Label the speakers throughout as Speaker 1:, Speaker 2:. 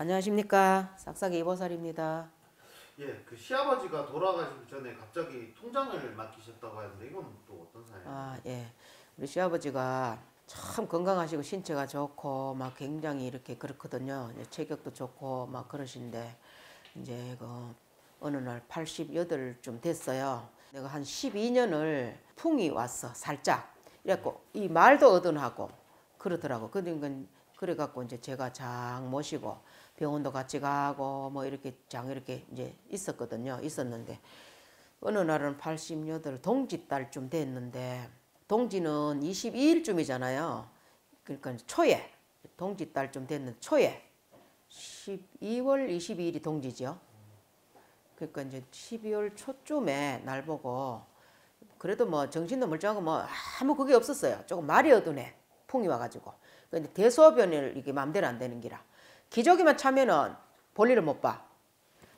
Speaker 1: 안녕하십니까 싹싹이 이보살입니다.
Speaker 2: 예, 그 시아버지가 돌아가시기 전에 갑자기 통장을 맡기셨다고 하는데 이건 또 어떤 사연?
Speaker 1: 아 예, 우리 시아버지가 참 건강하시고 신체가 좋고 막 굉장히 이렇게 그렇거든요. 체격도 좋고 막 그러신데 이제 그 어느 날 88쯤 됐어요. 내가 한 12년을 풍이 왔어 살짝. 이래갖고 이 말도 어둔하고 그러더라고. 그러니까 그래갖고 이제 제가 장 모시고 병원도 같이 가고 뭐 이렇게 장 이렇게 이제 있었거든요. 있었는데 어느 날은 88 동지 달쯤 됐는데 동지는 22일쯤이잖아요. 그러니까 초에 동지 달쯤 됐는 초에 12월 22일이 동지죠. 그러니까 이제 12월 초쯤에 날 보고 그래도 뭐 정신도 멀쩡하고 뭐 아무 그게 없었어요. 조금 말이 어두네. 풍이 와가지고. 근데 대소변을 이게 마음대로 안 되는 기라. 기저귀만 차면은 볼일을 못 봐.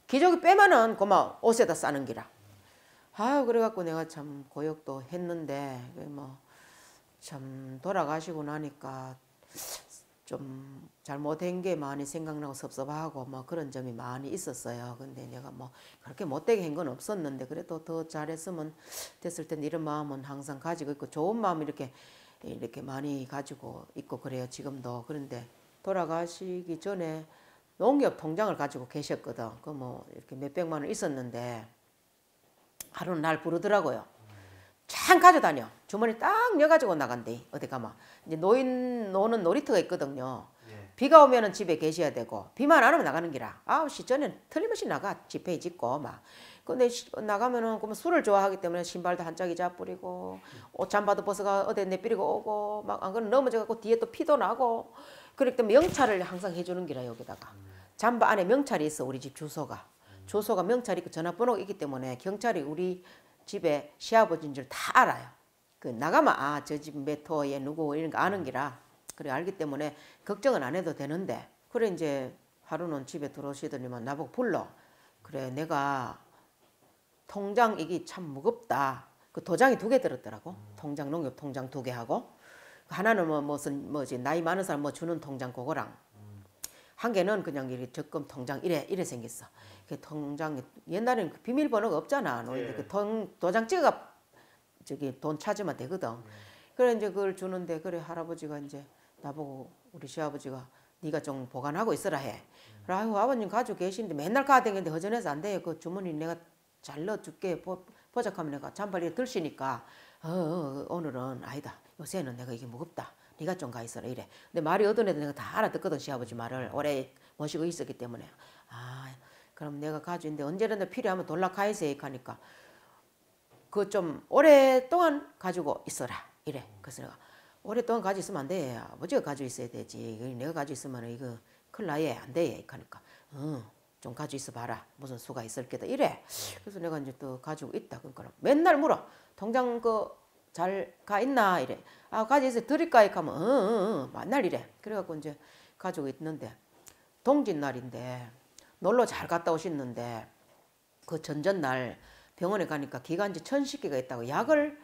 Speaker 1: 기저귀 빼면은 그만 옷에다 싸는 기라. 아유 그래갖고 내가 참 고역도 했는데 뭐 참 돌아가시고 나니까 좀 잘못된 게 많이 생각나고 섭섭하고 뭐 그런 점이 많이 있었어요. 근데 내가 뭐 그렇게 못되게 한 건 없었는데 그래도 더 잘했으면 됐을 텐데 이런 마음은 항상 가지고 있고 좋은 마음 이렇게 이렇게 많이 가지고 있고 그래요. 지금도 그런데 돌아가시기 전에 농협 통장을 가지고 계셨거든. 그 뭐 이렇게 몇백만 원 있었는데 하루는 날 부르더라고요. 참 가져다녀. 주머니 딱 여가지고 나간대. 어디 가면. 이제 노인 노는 놀이터가 있거든요.
Speaker 2: 예.
Speaker 1: 비가 오면은 집에 계셔야 되고 비만 안 오면 나가는 기라. 아홉 시 전에 틀림없이 나가 집회 짓고 막. 근데 시- 나가면은 그러면 술을 좋아하기 때문에 신발도 한 짝이 잡뿌리고 옷 잠바도 벗어가 어디 내삐리고 오고 막 안 그러면 넘어져갖고 뒤에 또 피도 나고 그렇기 때문에 명찰을 항상 해주는 기라 여기다가. 잠바 안에 명찰이 있어 우리 집 주소가. 주소가 명찰이 있고 전화번호가 있기 때문에 경찰이 우리 집에 시아버지인 줄 다 알아요. 그 나가면 아 저집 메토에 누구 이런 거 아는 기라. 그래 알기 때문에 걱정은 안 해도 되는데. 그래 이제 하루는 집에 들어오시더니만 나보고 불러. 그래 내가 통장 이게 참 무겁다 그 도장이 두 개 들었더라고 통장 농협 통장 두 개 하고 하나는 뭐 무슨 뭐지 나이 많은 사람 뭐 주는 통장 그거랑 한 개는 그냥 이렇게 적금 통장 이래 이래 생겼어. 그 통장 옛날에는 그 비밀번호가 없잖아. 노인들
Speaker 2: 예.
Speaker 1: 그 통, 도장 찍어가 저기 돈 찾으면 되거든. 그래 이제 그걸 주는데 그래 할아버지가 이제 나보고 우리 시아버지가 네가 좀 보관하고 있으라 해. 그래 아유 아버님 가지고 계시는데 맨날 가다니는데 허전해서 안 돼. 그 주머니 내가 잘 넣어줄게. 보, 보작하면 내가 잠바리에 들시니까 어, 어, 오늘은 아니다. 요새는 내가 이게 무겁다. 네가 좀 가 있어라 이래. 근데 말이 어떤 애도 내가 다 알아듣거든 시아버지 말을 오래 모시고 있었기 때문에 아 그럼 내가 가지고 있는데 언제라도 필요하면 돌락하이세 하니까 그 좀 오랫동안 가지고 있어라 이래. 그래서 내가 오랫동안 가지고 있으면 안 돼. 아버지가 가지고 있어야 되지. 내가 가지고 있으면 이거 큰일 나예 안 돼. 하니까 어, 좀 가지고 있어 봐라. 무슨 수가 있을 게다 이래. 그래서 내가 이제 또 가지고 있다. 그러니까 맨날 물어. 통장 그 잘 가 있나 이래. 아 가지고 있어 드릴까 이렇게 하면 어어어 만날 이래. 그래갖고 이제 가지고 있는데 동짓 날인데 놀러 잘 갔다 오셨는데 그 전전날 병원에 가니까 기관지 천식기가 있다고 약을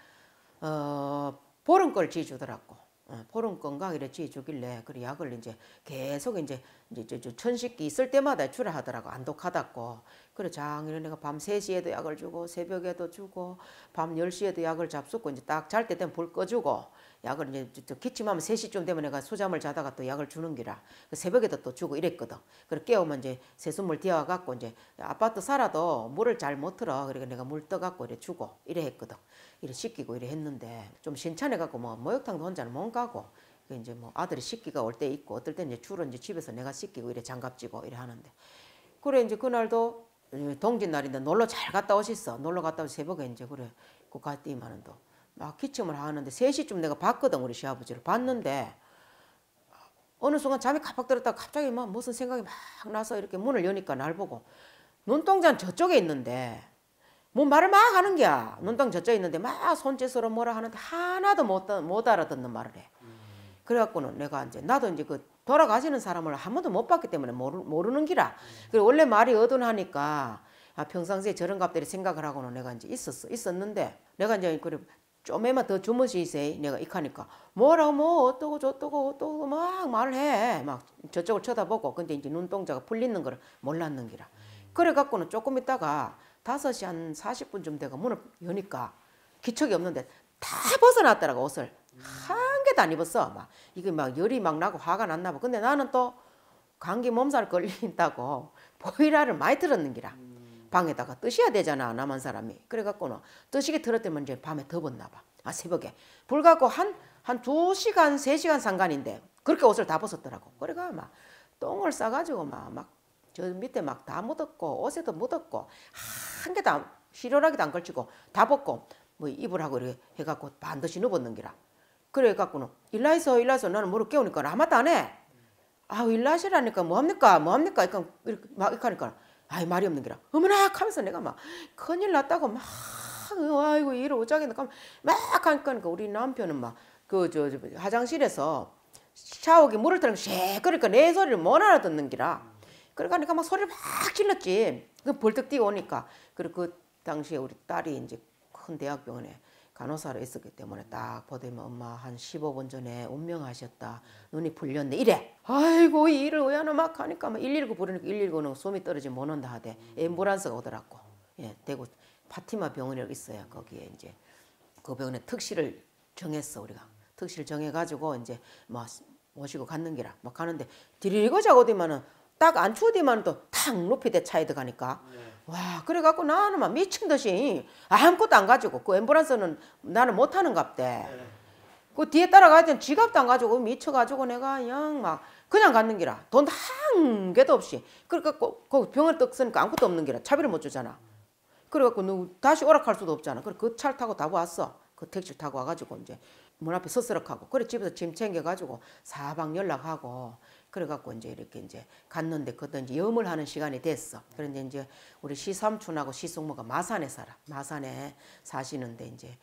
Speaker 1: 어 보름 걸 지주더라고. 어, 보름 건강 이래 지주길래 그 약을 이제 계속 이제 이제 저, 저 천식기 있을 때마다 주라 하더라고 안 독하다고. 그래 장일에 내가 밤 3시에도 약을 주고 새벽에도 주고 밤 10시에도 약을 잡수고 이제 딱 잘 때 되면 불 꺼주고 약을 이제 기침하면 3시쯤 되면 내가 수잠을 자다가 또 약을 주는 기라 그 새벽에도 또 주고 이랬거든. 그래 깨우면 이제 새순물 띄워 갖고 이제 아파트 살아도 물을 잘 못 틀어. 그러니까 내가 물 떠 갖고 이래 주고 이래 했거든. 이래 씻기고 이래 했는데 좀 신찬해 갖고 뭐 목욕탕도 혼자는 못 가고 그 이제 뭐 아들이 씻기가 올 때 있고 어떨 때 이제 주로 이제 집에서 내가 씻기고 이래 장갑 쥐고 이래 하는데 그래 이제 그날도 동짓 날인데 놀러 잘 갔다 오셨어. 놀러 갔다 오시 새벽에 이제 그래 그 갔더니만은 또막 기침을 하는데 3시쯤 내가 봤거든 우리 시아버지를. 봤는데 어느 순간 잠이 깜빡 들었다가 갑자기 막 무슨 생각이 막 나서 이렇게 문을 여니까 날 보고 눈동자는 저쪽에 있는데 뭐 말을 막 하는 게야. 눈동 저쪽에 있는데 막 손짓으로 뭐라 하는데 하나도 못, 듣- 못 알아듣는 말을 해. 그래갖고는 내가 이제 나도 이제 그 돌아가시는 사람을 한 번도 못 봤기 때문에 모르, 모르는 기라. 그리고 원래 말이 어둔하니까 아, 평상시에 저런 값들이 생각을 하고는 내가 이제 있었어 있었는데 내가 이제 그래 좀에만 더 주무시세요. 내가 이카니까 뭐라고 뭐 어떠고 저떠고 어떠고 막 말을 해. 막 저쪽을 쳐다보고 근데 이제 눈동자가 풀리는 걸 몰랐는 기라. 그래 갖고는 조금 있다가 5시 한 40분쯤 돼가 문을 여니까 기척이 없는데 다 벗어났더라고 옷을 한 개도 안 입었어. 막 이게 막 열이 막 나고 화가 났나 봐. 근데 나는 또 감기 몸살 걸린다고 보이라를 많이 들었는 기라. 방에다가 뜨셔야 되잖아 남한 사람이. 그래갖고는 뜨시게 들었더면 이제 밤에 덮었나 봐아 새벽에. 불 갖고 한 한 두 시간 세 시간 상관인데 그렇게 옷을 다 벗었더라고. 그래가 막 똥을 싸가지고 막 막 저 밑에 막 다 묻었고 옷에도 묻었고 한 개도 안- 시원하게도 안 걸치고 다 벗고 뭐 이불하고 이렇게 해갖고 반드시 누웠는 기라. 그래갖고는 일라이서 일라이서 나는 무릎 깨우니까 아무것도 안해. 아 일하시라니까 뭐합니까? 뭐합니까? 이렇게 막 이렇게 하니까 아이 말이 없는 기라. 어머나 하면서 내가 막 큰일 났다고 막 어, 아이고 일을 어쩌겠나 막 하니까 우리 남편은 막 그 저 화장실에서 샤워기 물을 틀는 쉐 그러니까 내 소리를 못 알아듣는 기라. 그러니까 막 소리를 막 질렀지. 그 벌떡 뛰어 오니까. 그리고 그 당시에 우리 딸이 이제 큰 대학병원에 간호사로 있었기 때문에 딱 보더니 엄마 한 15분 전에 운명하셨다. 눈이 풀렸네. 이래. 아이고 이 일을 왜 하나 막 하니까 막 119 부르니까 119는 숨이 떨어지면 못 온다 하대. 앰뷸런스가 오더라고. 예, 대구 파티마 병원이라고 있어요. 거기에 이제 그 병원에 특실을 정했어 우리가. 특실 정해가지고 이제 막 모시고 갔는 기라. 막 가는데 디리고 자고디만은 딱 안 추우디만 또 탁 높이 대 차에 들어가니까 와 그래갖고 나는 막 미친 듯이 아무것도 안 가지고 그 앰뷸런스는 나는 못하는 갑대. 그 뒤에 따라가던 지갑도 안 가지고 미쳐가지고 내가 그냥 막 그냥 갔는 기라. 돈 한 개도 없이. 그러니까 그 병을 떡 쓰니까 아무것도 없는 기라. 차비를 못 주잖아. 그래갖고 너 다시 오락할 수도 없잖아. 그래 그 차를 타고 다 왔어. 그 택시 타고 와가지고 이제 문 앞에 서스럭하고. 그래 집에서 짐 챙겨가지고 사방 연락하고 그래갖고 이제 이렇게 이제 갔는데 그때 이제 염을 하는 시간이 됐어. 그런데 이제 우리 시삼촌하고 시숙모가 마산에 살아. 마산에 사시는데 이제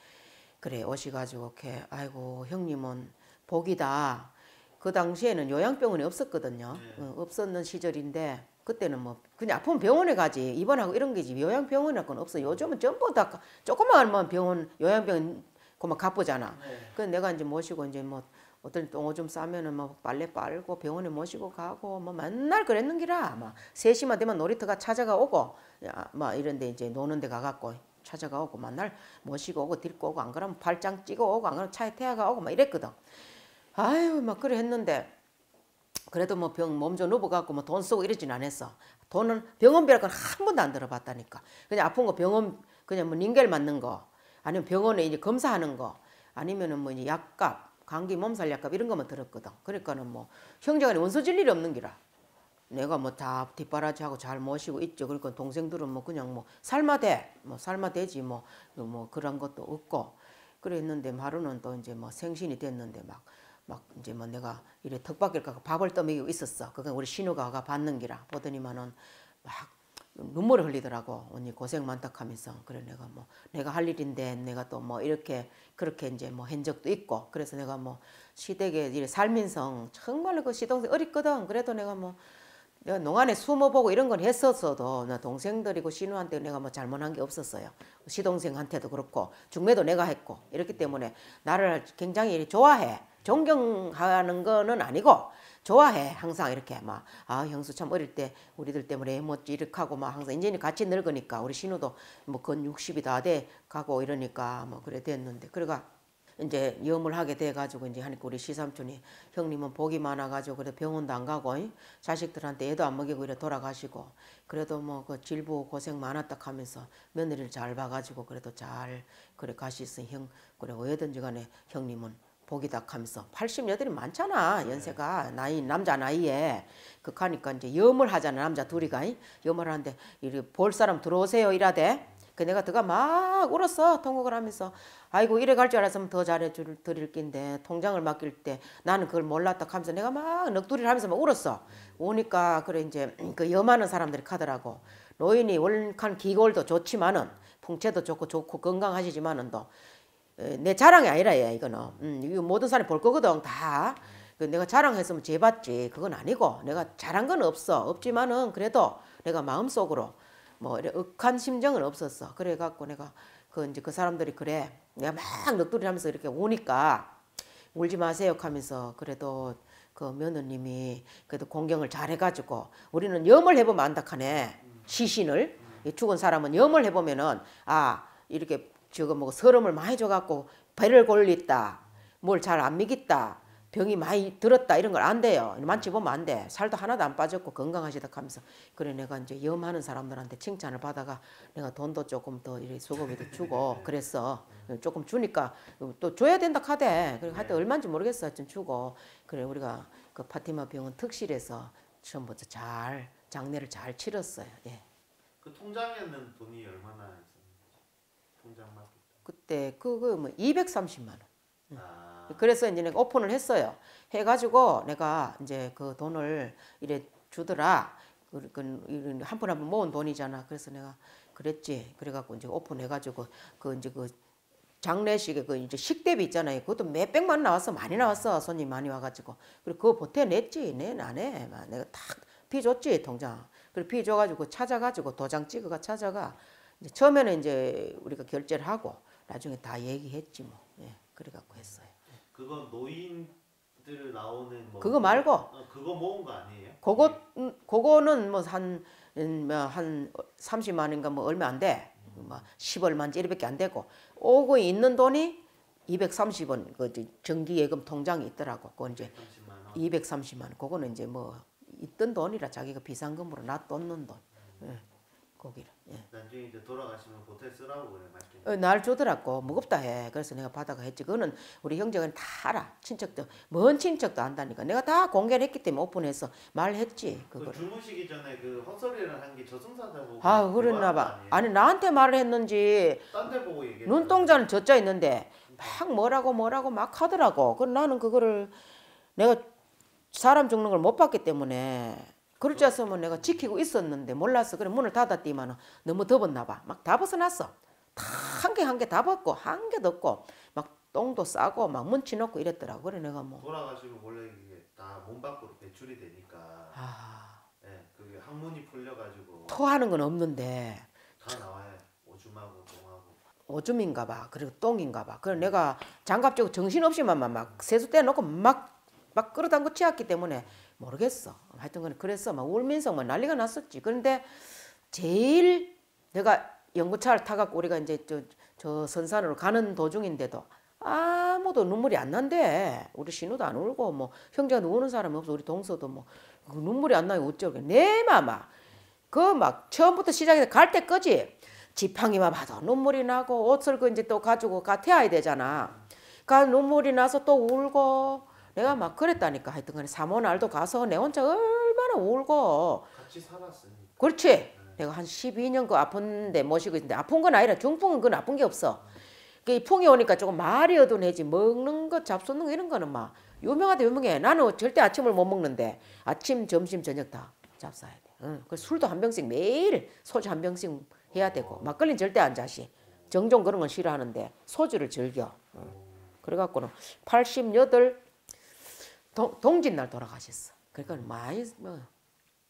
Speaker 1: 그래 오시가지고 이렇게 아이고 형님은 복이다. 그 당시에는 요양병원이 없었거든요. 어, 없었는 시절인데 그때는 뭐 그냥 아프면 병원에 가지 입원하고 이런 게지 요양병원이라고는 없어. 요즘은 전부 다 가- 조그마한 병원 요양병원 그만 가보잖아. 그래서 내가 이제 모시고 이제 뭐 어떤 똥 오줌 싸면은 뭐 빨래 빨고 병원에 모시고 가고 뭐 맨날 그랬는 기라. 막 3시만 되면 놀이터가 찾아가 오고 야, 막 이런데 이제 노는 데 가갖고 찾아가 오고 맨날 모시고 오고 데리고 오고 안 그러면 발장 찍어 오고 안 그러면 차에 태워가 오고 막 이랬거든. 아유 막 그래 했는데 그래도 뭐 병 몸 좀 누워갖고 뭐 돈 쓰고 이러진 않았어. 돈은 병원비라고 한 번도 안 들어봤다니까. 그냥 아픈 거 병원 그냥 뭐 링겔 맞는 거 아니면 병원에 이제 검사하는 거 아니면은 뭐 이제 약값 감기 몸살 약값 이런 거만 들었거든. 그러니까는 뭐 형제간에 원수 질 일이 없는 기라. 내가 뭐 다 뒷바라지하고 잘 모시고 있죠. 그러니까 동생들은 뭐 그냥 뭐 삶아 돼, 뭐 삶아 되지 뭐 뭐 그런 것도 없고 그랬는데 하루는 또 이제 뭐 생신이 됐는데 막 막 이제 뭐 내가 이래 가고 밥을 떠먹이고 있었어. 그건 우리 신우가가 받는 기라 보더니만은 막 눈물을 흘리더라고. 언니 고생 많다 하면서. 그래 내가 뭐 내가 할 일인데 내가 또 뭐 이렇게 그렇게 이제 뭐 한 적도 있고. 그래서 내가 뭐 시댁에 이래 살면서 정말로 그 시동생 어렸거든. 그래도 내가 뭐 내가 농안에 숨어보고 이런 건 했었어도 나 동생들이고 신우한테 내가 뭐 잘못한 게 없었어요. 시동생한테도 그렇고 중매도 내가 했고. 이렇기 때문에 나를 굉장히 좋아해 존경하는 거는 아니고 좋아해 항상 이렇게 막 아 형수 참 어릴 때 우리들 때문에 못지 이렇게 하고 막 항상 이제는 같이 늙으니까 우리 신우도 뭐건 60이 다 돼 가고 이러니까 뭐 그래 됐는데 그래가 이제 염을 하게 돼 가지고 이제 하니까 우리 시삼촌이 형님은 복이 많아 가지고 그래 병원도 안 가고 이? 자식들한테 애도 안 먹이고 이래 돌아가시고 그래도 뭐 그 질부 고생 많았다 하면서 며느리를 잘 봐 가지고 그래도 잘 그래 가시으니 형 그래 어디든지 간에 형님은 복이다 하면서 88이 많잖아 연세가. 나이 남자 나이에. 그하니까 이제 염을 하잖아 남자 둘이가. 이? 염을 하는데 이리 볼 사람 들어오세요 이라대. 그 내가 들어가 막 울었어 통곡을 하면서. 아이고 이래 갈 줄 알았으면 더 잘해 줄 드릴 낀데 통장을 맡길 때 나는 그걸 몰랐다 하면서 내가 막 넋두리를 하면서 막 울었어. 오니까 그래 이제 그 염하는 사람들이 가더라고. 노인이 월간 기골도 좋지만은 풍채도 좋고 좋고 건강하시지만은 또 에, 내 자랑이 아니라 얘 이거는. 음, 이거 모든 사람이 볼 거거든 다. 그 내가 자랑했으면 재봤지. 그건 아니고 내가 잘한 건 없어. 없지만은 그래도 내가 마음속으로 뭐 이래 억한 심정은 없었어. 그래 갖고 내가 그 이제 그 사람들이 그래. 내가 막 넋두리 하면서 이렇게 오니까 울지 마세요 하면서 그래도 그 며느님이 그래도 공경을 잘 해가지고 우리는 염을 해보면 안다 카네. 시신을. 이 죽은 사람은 염을 해보면은 아 이렇게 저거 뭐 서름을 많이 줘갖고 배를 골렸다. 뭘 잘안 미겠다. 병이 많이 들었다. 이런 걸 안 돼요. 만지 보면 안 돼. 살도 하나도 안 빠졌고 건강하시다 하면서. 그래 내가 이제 염하는 사람들한테 칭찬을 받아가 내가 돈도 조금 더 이렇게 수고비도 주고 그랬어. 조금 주니까 또 줘야 된다 카대. 그래 하여튼 얼마인지 모르겠어. 하여튼 주고. 그래 우리가 그 파티마 병원 특실에서 처음부터 잘 장례를 잘 치렀어요. 예.
Speaker 2: 그 통장에는 돈이 얼마나 통장.
Speaker 1: 그때 그거 뭐 230만 원
Speaker 2: 아,
Speaker 1: 그래서 이제 내가 오픈을 했어요. 해가지고 내가 이제 그 돈을 이래 주더라. 그, 그한푼 한푼 모은 돈이잖아. 그래서 내가 그랬지. 그래갖고 이제 오픈해가지고 그 이제 그 장례식에 그 이제 식대비 있잖아요. 그것도 몇 백만 원 나왔어. 많이 나왔어. 손님 많이 와가지고. 그리고 그거 보태냈지. 내안 해. 막 내가 탁 비줬지 통장. 그리고 비줘가지고 찾아가지고 도장 찍어가 찾아가. 처음에는 이제 우리가 결제를 하고 나중에 다 얘기했지 뭐. 예. 그래갖고 했어요.
Speaker 2: 그거 노인들 나오는 뭐
Speaker 1: 그거 말고
Speaker 2: 어, 그거 모은 거 아니에요?
Speaker 1: 그거 음, 그거는 뭐한한 30만 원인가 뭐 얼마 안 돼. 뭐 10얼마인지 이렇게 안 되고 오고 있는 돈이 230원 그 이제 정기 예금 통장이 있더라고. 그거 이제
Speaker 2: 30만 원.
Speaker 1: 230만 원. 그거는 이제 뭐 있던 돈이라 자기가 비상금으로 놔뒀는 돈. 예. 거기를. 예.
Speaker 2: 나중에 이제 돌아가시면 보태 쓰라고 그래 말씀.
Speaker 1: 어, 날 주더라고 무겁다 해 그래서 내가 받아가 했지 그거는 우리 형제가 다 알아 친척도 먼 친척도 안다니까 내가 다 공개를 했기 때문에 오픈해서 말했지
Speaker 2: 그
Speaker 1: 그걸
Speaker 2: 주무시기 전에 그 헛소리를 한 게 저승사자 보고.
Speaker 1: 아 그랬나 봐 아니 나한테 말을 했는지
Speaker 2: 딴 데 보고 얘기해.
Speaker 1: 눈동자는 젖자 있는데 막 뭐라고 뭐라고 막 하더라고 그 나는 그거를 내가 사람 죽는 걸 못 봤기 때문에 그럴 줄 알았으면 내가 지키고 있었는데 몰랐어 그래 문을 닫았더니만 너무 덥었나 봐 막 다 벗어났어. 한개 한 개 다 벗고 한 개도 없고 막 똥도 싸고 막 문치 놓고 이랬더라고. 그래 내가 뭐.
Speaker 2: 돌아가시면 원래 이게 다 몸 밖으로 배출이 되니까.
Speaker 1: 아,
Speaker 2: 예, 그게 항문이 풀려가지고.
Speaker 1: 토하는 건 없는데.
Speaker 2: 다 나와요. 오줌하고 똥하고.
Speaker 1: 오줌인가 봐. 그리고 똥인가 봐. 그래 내가 장갑 쥐고 정신없이만 막, 막 세수 떼놓고 막 막 끌어당겨 치웠기 때문에 모르겠어 하여튼 간에 그래서 막 울면서 막 난리가 났었지 그런데 제일 내가 연구차를 타갖고 우리가 이제 저, 저 선산으로 가는 도중인데도 아무도 눈물이 안 난대. 우리 신우도 안 울고 뭐 형제가 우는 사람이 없어. 우리 동서도 뭐그 눈물이 안 나요. 어쩌게 내 마마 그 막 처음부터 시작해서 갈 때까지 지팡이만 봐도 눈물이 나고 옷을 그 이제 또 가지고 가 태워야 되잖아. 가 눈물이 나서 또 울고 내가 막 그랬다니까 하여튼 간에 사모날도 가서 내 혼자 얼마나 울고
Speaker 2: 같이 살았으니까.
Speaker 1: 그렇지. 내가 한 12년 그 아픈데 모시고 있는데 아픈 건 아니라 중풍은 그건 아픈 게 없어. 그 풍이 오니까 조금 말이 어두내지 먹는 거 잡수는 거 이런 거는 막 유명하다 유명해. 나는 절대 아침을 못 먹는데 아침 점심 저녁 다 잡숴야 돼. 응. 그 술도 한 병씩 매일 소주 한 병씩 해야 되고 막걸리는 절대 안 자시. 정종 그런 건 싫어하는데 소주를 즐겨. 응. 그래갖고는 88 동, 동짓날 돌아가셨어. 그러니까 많이 뭐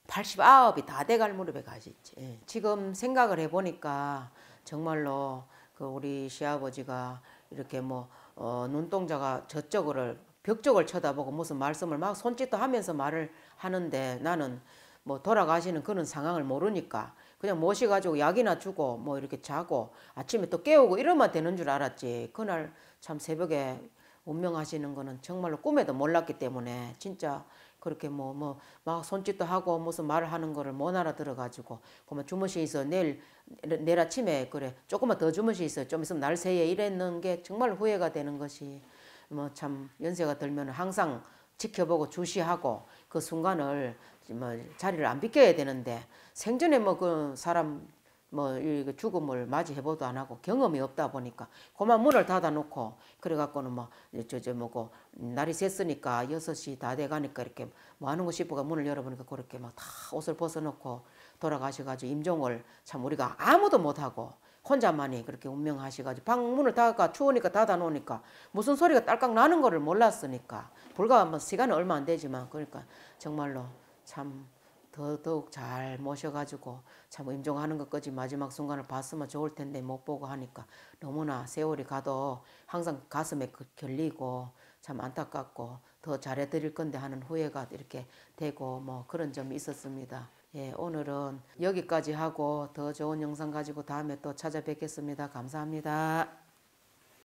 Speaker 1: 89이 다 돼갈 무렵에 가셨지. 예. 지금 생각을 해보니까 정말로 그 우리 시아버지가 이렇게 뭐 어, 눈동자가 저쪽을 벽 쪽을 쳐다보고 무슨 말씀을 막 손짓도 하면서 말을 하는데 나는 뭐 돌아가시는 그런 상황을 모르니까 그냥 모셔가지고 약이나 주고 뭐 이렇게 자고 아침에 또 깨우고 이러면 되는 줄 알았지. 그날 참 새벽에 운명하시는 거는 정말로 꿈에도 몰랐기 때문에 진짜 그렇게 뭐 뭐 막 손짓도 하고 무슨 말을 하는 거를 못 알아들어 가지고 그러면 주무시 있어 내일 내일 아침에 그래 조금만 더 주무시 있어 좀 있으면 날 새에 이랬는 게 정말 후회가 되는 것이 뭐 참 연세가 들면 항상 지켜보고 주시하고 그 순간을 뭐 자리를 안 비켜야 되는데 생전에 뭐 그 사람 뭐이 죽음을 맞이해보도 안 하고 경험이 없다 보니까 그만 문을 닫아놓고 그래갖고는 뭐저저 뭐고 날이 샜으니까 여섯 시 다 돼가니까 이렇게 뭐 하는 거 싶어가 문을 열어보니까 그렇게 막 다 옷을 벗어놓고 돌아가셔가지고 임종을 참 우리가 아무도 못하고 혼자만이 그렇게 운명하셔가지고 방 문을 닫아가 추우니까 닫아놓으니까 무슨 소리가 딸깍 나는 거를 몰랐으니까 불과 뭐 시간은 얼마 안 되지만 그러니까 정말로 참 더 더욱 잘 모셔가지고 참 임종하는 것까지 마지막 순간을 봤으면 좋을 텐데 못 보고 하니까 너무나 세월이 가도 항상 가슴에 그- 결리고 참 안타깝고 더 잘해드릴 건데 하는 후회가 이렇게 되고 뭐 그런 점이 있었습니다. 예, 오늘은 여기까지 하고 더 좋은 영상 가지고 다음에 또 찾아뵙겠습니다. 감사합니다.